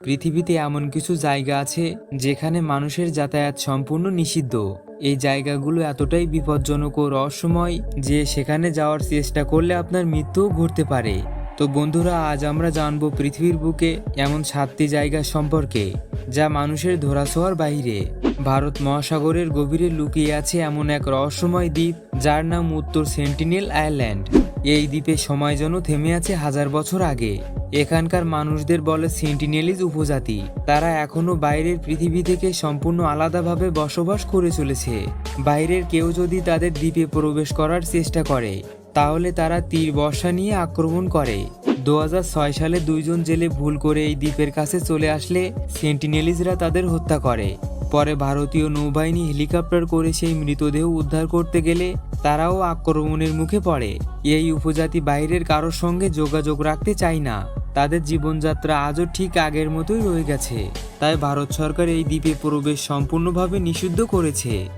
পৃথিবীতে এমন কিছু জায়গা আছে যেখানে মানুষের যাতায়াত সম্পূর্ণ নিষিদ্ধ। এই জায়গাগুলো এতটাই বিপজ্জনক ও রহস্যময় যে সেখানে যাওয়ার চেষ্টা করলে আপনার মৃত্যুও ঘটতে পারে। তো বন্ধুরা, আজ আমরা জানব পৃথিবীর বুকে এমন সাতটি জায়গা সম্পর্কে, যা মানুষের ধরাছোঁয়ার বাইরে ভারত মহাসাগরের গভীরে লুকিয়ে আছে এমন এক রহস্যময় দ্বীপ, যার নাম উত্তর সেন্টিনেল আইল্যান্ড এই দ্বীপে সময় যেন থেমে আছে হাজার বছর আগে। এখানকার মানুষদের বলে সেন্টিনেলিজ উপজাতি। তারা এখনও বাইরের পৃথিবী থেকে সম্পূর্ণ আলাদাভাবে বসবাস করে চলেছে। বাইরের কেউ যদি তাদের দ্বীপে প্রবেশ করার চেষ্টা করে, তাহলে তারা তীর বর্ষা নিয়ে আক্রমণ করে। দু হাজার ছয় সালে দুইজন জেলে ভুল করে এই দ্বীপের কাছে চলে আসলে সেন্টিনেলিজরা তাদের হত্যা করে। পরে ভারতীয় নৌবাহিনী হেলিকপ্টার করে সেই মৃতদেহ উদ্ধার করতে গেলে তারাও আক্রমণের মুখে পড়ে। এই উপজাতি বাইরের কারোর সঙ্গে যোগাযোগ রাখতে চায় না। তাদের জীবনযাত্রা আজও ঠিক আগের মতোই রয়ে গেছে। তাই ভারত সরকার এই দ্বীপে প্রবেশ সম্পূর্ণভাবে নিষিদ্ধ করেছে।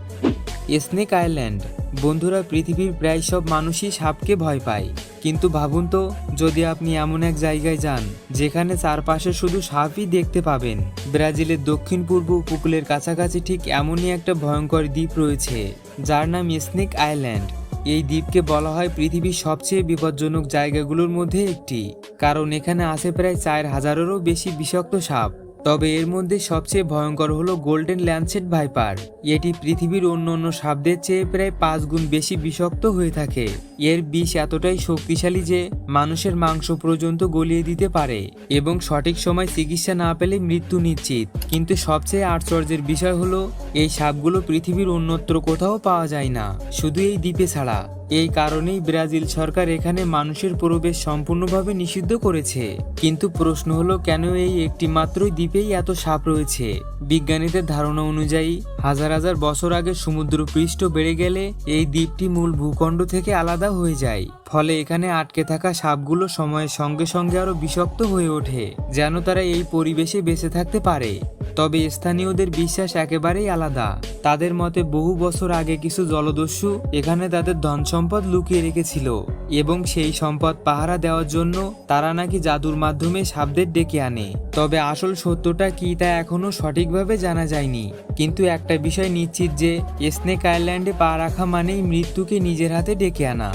Snake island. বন্ধুরা, পৃথিবীর প্রায় সব মানুষই সাপকে ভয় পায়। কিন্তু ভাবুন তো, যদি আপনি এমন এক জায়গায় যান, যেখানে চারপাশে শুধু সাপই দেখতে পাবেন, ব্রাজিলের দক্ষিণ পূর্ব উপকূলের কাছাকাছি ঠিক এমনই একটা ভয়ঙ্কর দ্বীপ রয়েছে, যার নাম স্নেক আইল্যান্ড। এই দ্বীপকে বলা হয় পৃথিবীর সবচেয়ে বিপজ্জনক জায়গাগুলোর মধ্যে একটি, কারণ এখানে আছে প্রায় চার হাজারেরও বেশি বিষাক্ত সাপ। তবে এর মধ্যে সবচেয়ে ভয়ঙ্কর হলো গোল্ডেন ল্যান্ডসেট ভাইপার এটি পৃথিবীর অন্য অন্য সাপদের চেয়ে প্রায় পাঁচ গুণ বেশি বিষাক্ত হয়ে থাকে। এর বিষ এতটাই শক্তিশালী যে মানুষের মাংস পর্যন্ত গলিয়ে দিতে পারে এবং সঠিক সময় চিকিৎসা না পেলে মৃত্যু নিশ্চিত। কিন্তু সবচেয়ে আশ্চর্যের বিষয় হলো, এই সাপগুলো পৃথিবীর অন্যত্র কোথাও পাওয়া যায় না। শুধু এই দ্বীপে ছাড়া। এই কারণেই ব্রাজিল সরকার এখানে মানুষের প্রবেশ সম্পূর্ণভাবে নিষিদ্ধ করেছে। কিন্তু প্রশ্ন হলো, কেন এই একটি মাত্রই দ্বীপেই এত সাপ রয়েছে? বিজ্ঞানীদের ধারণা অনুযায়ী, হাজার হাজার বছর আগে সমুদ্র পৃষ্ঠ বেড়ে গেলে এই দ্বীপটি মূল ভূখণ্ড থেকে আলাদা হয়ে যায়। ফলে এখানে আটকে থাকা সাপগুলো সময়ের সঙ্গে সঙ্গে আরও বিষাক্ত হয়ে ওঠে, যেন তারা এই পরিবেশে বেঁচে থাকতে পারে। তবে স্থানীয়দের বিশ্বাস একেবারেই আলাদা। তাদের মতে বহু বছর আগে কিছু জলদস্যু এখানে তাদের ধন সম্পদ লুকিয়ে রেখেছিল এবং সেই সম্পদ পাহারা দেওয়ার জন্য তারা নাকি জাদুর মাধ্যমে সাপদের ডেকে আনে। তবে আসল সত্যটা কি তা এখনও সঠিকভাবে জানা যায়নি। কিন্তু একটা বিষয় নিশ্চিত যে স্নেক আইল্যান্ডে পা রাখা মানেই মৃত্যুকে নিজের হাতে ডেকে আনা।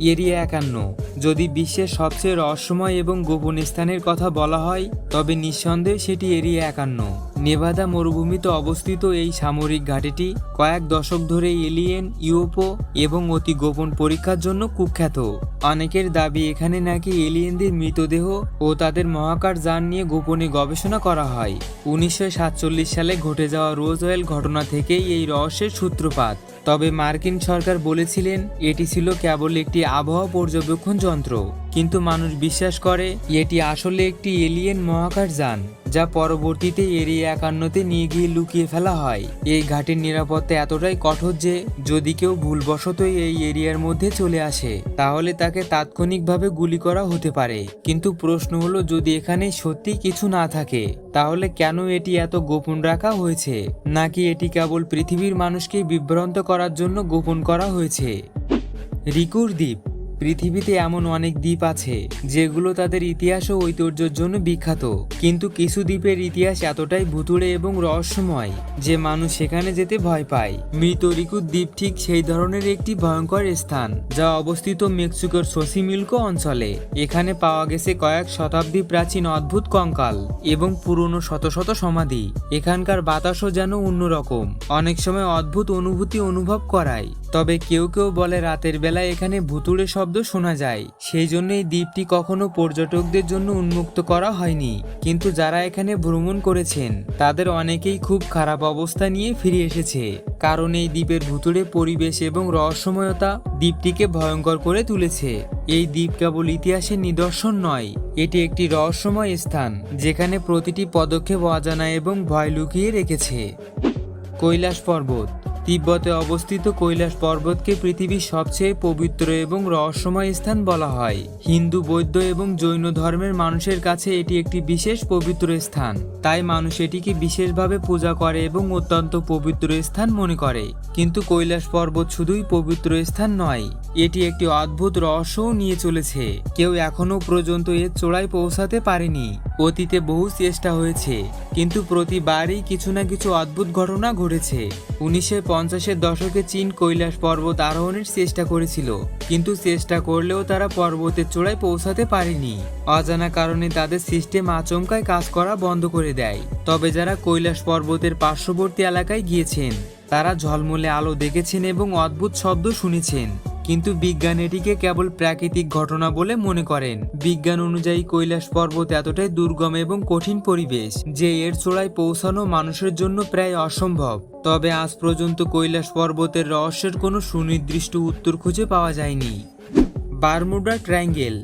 এরিয়া একান্ন। যদি বিশ্বের সবচেয়ে রহস্যময় এবং গোপন স্থানের কথা বলা হয়, তবে নিঃসন্দেহে সেটি এরিয়া একান্ন। নেভাদা মরুভূমিতে অবস্থিত এই সামরিক ঘাটিটি কয়েক দশক ধরে এলিয়েন, ইউপো এবং অতি গোপন পরীক্ষার জন্য কুখ্যাত। অনেকের দাবি এখানে নাকি এলিয়েনদের মৃতদেহ ও তাদের মহাকাশ যান নিয়ে গোপনে গবেষণা করা হয়। উনিশশো সাতচল্লিশ সালে ঘটে যাওয়া রোজ অয়েল ঘটনা থেকেই এই রহস্যের সূত্রপাত। তবে মার্কিন সরকার বলেছিলেন, এটি ছিল কেবল একটি আবহাওয়া পর্যবেক্ষণ যন্ত্র। কিন্তু মানুষ বিশ্বাস করে, এটি আসলে একটি এলিয়েন মহাকাশ যান, যা পরবর্তীতে এরিয়া একান্নতে নিয়ে গিয়ে লুকিয়ে ফেলা হয়। এই ঘাটের নিরাপত্তা এতটাই কঠোর যে, যদি কেউ ভুলবশত এই এরিয়ার মধ্যে চলে আসে, তাহলে তাকে তাৎক্ষণিকভাবে গুলি করা হতে পারে। কিন্তু প্রশ্ন হলো, যদি এখানে সত্যি কিছু না থাকে, তাহলে কেন এটি এত গোপন রাখা হয়েছে? নাকি এটি কেবল পৃথিবীর মানুষকে বিভ্রান্ত করার জন্য গোপন করা হয়েছে? রিকুর দ্বীপ পৃথিবীতে এমন অনেক দ্বীপ আছে, যেগুলো তাদের ইতিহাস ও ঐতিহ্যের জন্য বিখ্যাত। কিন্তু কিছু দ্বীপের ইতিহাস এতটাই ভুতুড়ে এবং রহস্যময়, যে মানুষ সেখানে যেতে ভয় পায়। মৃত রিকুর দ্বীপ ঠিক সেই ধরনের একটি ভয়ঙ্কর স্থান, যা অবস্থিত মেক্সিকোর সোসিমিল্কো অঞ্চলে। এখানে পাওয়া গেছে কয়েক শতাব্দী প্রাচীন অদ্ভুত কঙ্কাল এবং পুরনো শত শত সমাধি। এখানকার বাতাসও যেন অন্যরকম। অনেক সময় অদ্ভুত অনুভূতি অনুভব করায়। তবে কেউ কেউ বলে রাতের বেলায় এখানে ভুতুড়ে শব্দ শোনা যায়। সেই জন্য এই দ্বীপটি কখনো পর্যটকদের জন্য উন্মুক্ত করা হয়নি। কিন্তু যারা এখানে ভ্রমণ করেছেন, তাদের অনেকেই খুব খারাপ অবস্থা নিয়ে ফিরে এসেছে। কারণ এই দ্বীপের ভুতুড়ে পরিবেশ এবং রহস্যময়তা দ্বীপটিকে ভয়ঙ্কর করে তুলেছে। এই দ্বীপ কেবল ইতিহাসের নিদর্শন নয়, এটি একটি রহস্যময় স্থান, যেখানে প্রতিটি পদক্ষেপ অজানা এবং ভয় লুকিয়ে রেখেছে। কৈলাস পর্বত তিব্বতে অবস্থিত কৈলাস পর্বতকে পৃথিবীর সবচেয়ে পবিত্র এবং রহস্যময় স্থান বলা হয়। হিন্দু, বৌদ্ধ এবং জৈন ধর্মের মানুষের কাছে এটি একটি বিশেষ পবিত্র স্থান। তাই মানুষ এটিকে বিশেষভাবে পূজা করে এবং অত্যন্ত পবিত্র স্থান মনে করে। কিন্তু কৈলাস পর্বত শুধুই পবিত্র স্থান নয়, এটি একটি অদ্ভুত রহস্যও নিয়ে চলেছে। কেউ এখনও পর্যন্ত এর চূড়ায় পৌঁছাতে পারেনি। অতীতে বহু চেষ্টা হয়েছে, কিন্তু প্রতিবারই কিছু না কিছু অদ্ভুত ঘটনা ঘটেছে। উনিশশো পঞ্চাশের দশকে চীন কৈলাস পর্বত আরোহণের চেষ্টা করেছিল, কিন্তু চেষ্টা করলেও তারা পর্বতের চূড়ায় পৌঁছাতে পারেনি। অজানা কারণে তাদের সিস্টেম আচমকায় কাজ করা বন্ধ করে দেয়। তবে যারা কৈলাস পর্বতের পার্শ্ববর্তী এলাকায় গিয়েছেন, তারা ঝলমলে আলো দেখেছেন এবং অদ্ভুত শব্দ শুনেছেন। কিন্তু বিজ্ঞান এটিকে কেবল প্রাকৃতিক ঘটনা বলে মনে করেন। বিজ্ঞান অনুযায়ী কৈলাস পর্বত এতটাই দুর্গম এবং কঠিন পরিবেশ যে এর চোড়ায় পৌঁছানো মানুষের জন্য প্রায় অসম্ভব। তবে আজ পর্যন্ত কৈলাস পর্বতের রহস্যের কোনো সুনির্দিষ্ট উত্তর খুঁজে পাওয়া যায়নি। বারমুডা ট্রায়াঙ্গেল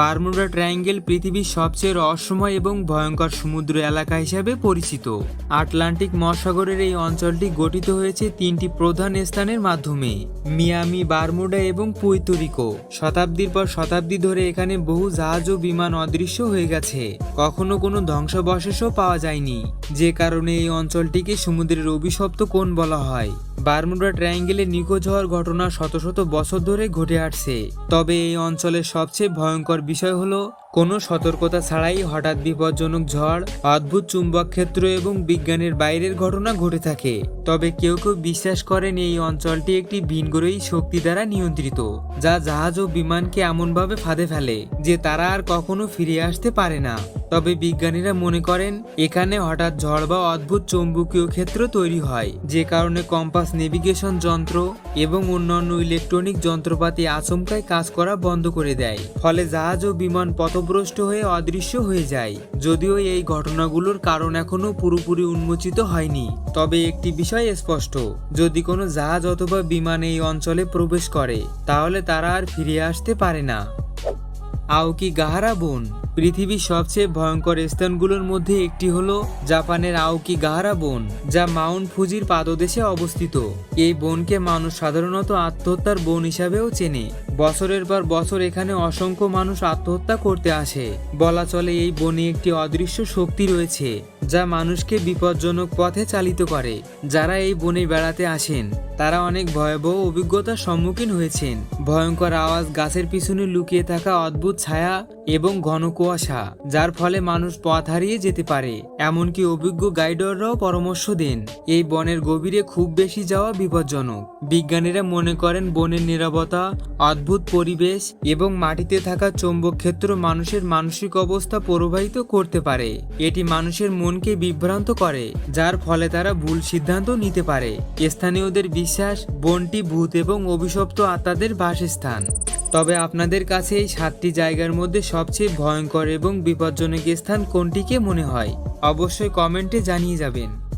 বারমুডা ট্রায়াঙ্গেল পৃথিবীর সবচেয়ে রহস্যময় এবং ভয়ঙ্কর সমুদ্র এলাকা হিসেবে পরিচিত। আটলান্টিক মহাসাগরের এই অঞ্চলটি গঠিত হয়েছে তিনটি প্রধান স্থানের মাধ্যমে, মিয়ামি, বারমুডা এবং পুইতরিকো শতাব্দীর পর শতাব্দী ধরে এখানে বহু জাহাজ ও বিমান অদৃশ্য হয়ে গেছে। কখনো কোনো ধ্বংসাবশেষও পাওয়া যায়নি। যে কারণে এই অঞ্চলটিকে সমুদ্রের অভিশপ্ত কোণ বলা হয়। বারমুডা ট্রায়াঙ্গেলে নিখোঁজ হওয়ার ঘটনা শত শত বছর ধরে ঘটে আসছে। তবে এই অঞ্চলের সবচেয়ে ভয়ঙ্কর বিষয় হলো কোনো সতর্কতা ছাড়াই হঠাৎ বিপজ্জনক ঝড়, অদ্ভুত চুম্বক ক্ষেত্র এবং বিজ্ঞানের বাইরের ঘটনা ঘটে থাকে। তবে কেউ কেউ বিশ্বাস করেন এই অঞ্চলটি একটি ভিনগ্রহী শক্তি দ্বারা নিয়ন্ত্রিত, যা জাহাজ ও বিমানকে এমনভাবে ফাঁদে ফেলে যে তারা আর কখনো ফিরে আসতে পারে না। তবে বিজ্ঞানীরা মনে করেন, এখানে হঠাৎ ঝড় বা অদ্ভুত চৌম্বকীয় ক্ষেত্র তৈরি হয়, যে কারণে কম্পাস নেভিগেশন যন্ত্র এবং অন্যান্য ইলেকট্রনিক যন্ত্রপাতি আচমকায় কাজ করা বন্ধ করে দেয়। ফলে জাহাজ ও বিমান পথভ্রষ্ট হয়ে অদৃশ্য হয়ে যায়। যদিও এই ঘটনাগুলোর কারণ এখনও পুরোপুরি উন্মোচিত হয়নি। তবে একটি বিষয় স্পষ্ট, যদি কোনো জাহাজ অথবা বিমান এই অঞ্চলে প্রবেশ করে, তাহলে তারা আর ফিরে আসতে পারে না। আওকি গাহারা বন, পৃথিবীর সবচেয়ে ভয়ঙ্কর স্থানগুলোর মধ্যে একটি হল জাপানের আওকি গাহারা বন, যা মাউন্ট ফুজির পাদদেশে অবস্থিত। এই বনকে মানুষ সাধারণত আত্মহত্যার বন হিসাবেও চেনে। বছরের পর বছর এখানে অসংখ্য মানুষ আত্মহত্যা করতে আসে। বলা চলে এই বনে একটি অদৃশ্য শক্তি রয়েছে, যা মানুষকে বিপজ্জনক পথে চালিত করে। যারা এই বনে বেড়াতে আসেন, তারা অনেক ভয়াবহ অভিজ্ঞতার সম্মুখীন হয়েছেন। ভয়ঙ্কর আওয়াজ গাছের পিছনে লুকিয়ে থাকা অদ্ভুত ছায়া এবং ঘন কুয়াশা, যার ফলে মানুষ পথ হারিয়ে যেতে পারে। এমনকি অভিজ্ঞ গাইডররাও পরামর্শ দেন, এই বনের গভীরে খুব বেশি যাওয়া বিপজ্জনক। বিজ্ঞানীরা মনে করেন বনের নিরাপত্তা অদ্ভুত পরিবেশ এবং মাটিতে থাকা চৌম্বক ক্ষেত্র মানুষের মানসিক অবস্থা প্রভাবিত করতে পারে। এটি মানুষের মনকে বিভ্রান্ত করে, যার ফলে তারা ভুল সিদ্ধান্ত নিতে পারে। স্থানীয়দের বিশ্বাস, বনটি ভূত এবং অভিশপ্ত আত্মাদের বাসস্থান। তবে আপনাদের কাছে এই সাতটি জায়গার মধ্যে সবচেয়ে ভয়ঙ্কর এবং বিপজ্জনক স্থান কোনটিকে মনে হয়? অবশ্যই কমেন্টে জানিয়ে যাবেন।